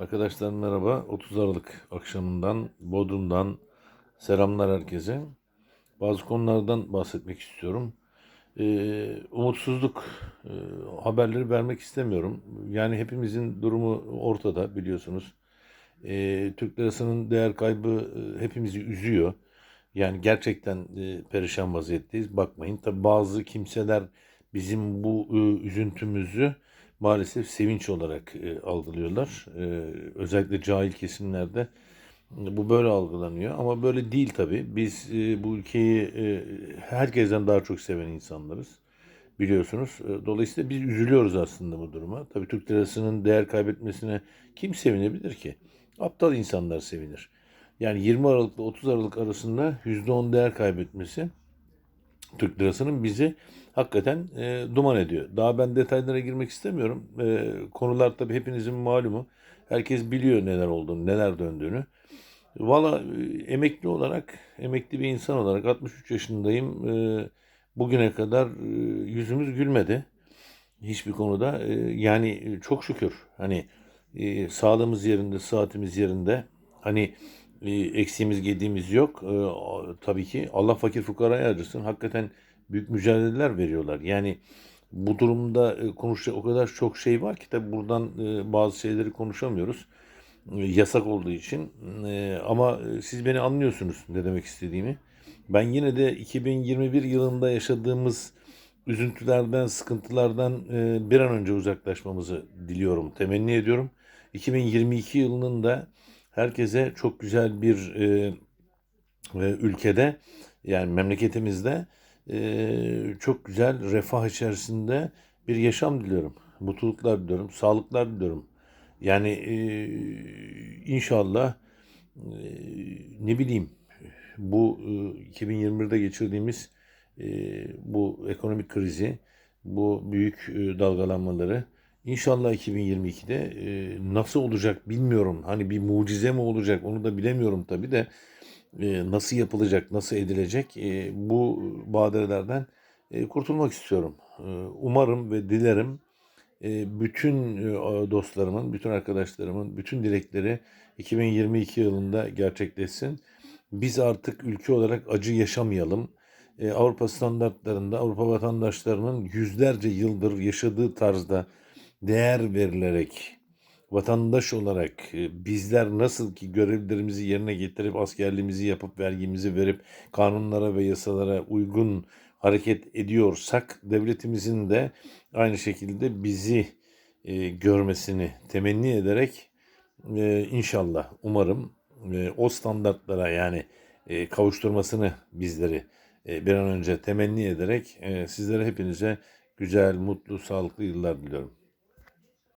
Arkadaşlar merhaba. 30 Aralık akşamından Bodrum'dan selamlar herkese. Bazı konulardan bahsetmek istiyorum. Ee, umutsuzluk e, haberleri vermek istemiyorum. Yani hepimizin durumu ortada biliyorsunuz. Ee, Türk lirasının değer kaybı e, hepimizi üzüyor. Yani gerçekten e, perişan vaziyetteyiz. Bakmayın. Tabi bazı kimseler bizim bu e, üzüntümüzü maalesef sevinç olarak e, algılıyorlar. E, özellikle cahil kesimlerde bu böyle algılanıyor. Ama böyle değil tabii. Biz e, bu ülkeyi e, herkesten daha çok seven insanlarız. Biliyorsunuz. E, Dolayısıyla biz üzülüyoruz aslında bu duruma. Tabii Türk lirasının değer kaybetmesine kim sevinebilir ki? Aptal insanlar sevinir. Yani 20 Aralık ile 30 Aralık arasında %10 değer kaybetmesi Türk lirasının bizi hakikaten e, duman ediyor. Daha ben detaylara girmek istemiyorum. E, konular tabii hepinizin malumu. Herkes biliyor neler olduğunu, neler döndüğünü. Valla e, emekli olarak, emekli bir insan olarak 63 yaşındayım. E, bugüne kadar e, yüzümüz gülmedi. Hiçbir konuda. E, yani e, çok şükür. Hani e, sağlığımız yerinde, saatimiz yerinde. Hani eksiğimiz gediğimiz yok. E, tabii ki Allah fakir fukaraya acısın. Hakikaten büyük mücadeleler veriyorlar. Yani bu durumda e, konuşacak o kadar çok şey var ki tabii buradan e, bazı şeyleri konuşamıyoruz. E, yasak olduğu için. Ama siz beni anlıyorsunuz ne demek istediğimi. Ben yine de 2021 yılında yaşadığımız üzüntülerden, sıkıntılardan bir an önce uzaklaşmamızı diliyorum, temenni ediyorum. 2022 yılının da herkese çok güzel bir e, e, ülkede yani memleketimizde e, çok güzel refah içerisinde bir yaşam diliyorum. Mutluluklar diliyorum, sağlıklar diliyorum. Yani e, inşallah e, ne bileyim bu e, 2021'de geçirdiğimiz e, bu ekonomik krizi, bu büyük e, dalgalanmaları inşallah 2022'de e, nasıl olacak bilmiyorum. Hani bir mucize mi olacak onu da bilemiyorum tabii de e, nasıl yapılacak, nasıl edilecek e, bu badirelerden e, kurtulmak istiyorum. E, umarım ve dilerim e, bütün e, dostlarımın, bütün arkadaşlarımın, bütün dilekleri 2022 yılında gerçekleşsin. Biz artık ülke olarak acı yaşamayalım. E, Avrupa standartlarında Avrupa vatandaşlarının yüzlerce yıldır yaşadığı tarzda değer verilerek vatandaş olarak e, bizler nasıl ki görevlerimizi yerine getirip askerliğimizi yapıp vergimizi verip kanunlara ve yasalara uygun hareket ediyorsak devletimizin de aynı şekilde bizi e, görmesini temenni ederek e, inşallah umarım e, o standartlara yani e, kavuşturmasını bizleri e, bir an önce temenni ederek e, sizlere hepinize güzel, mutlu, sağlıklı yıllar diliyorum.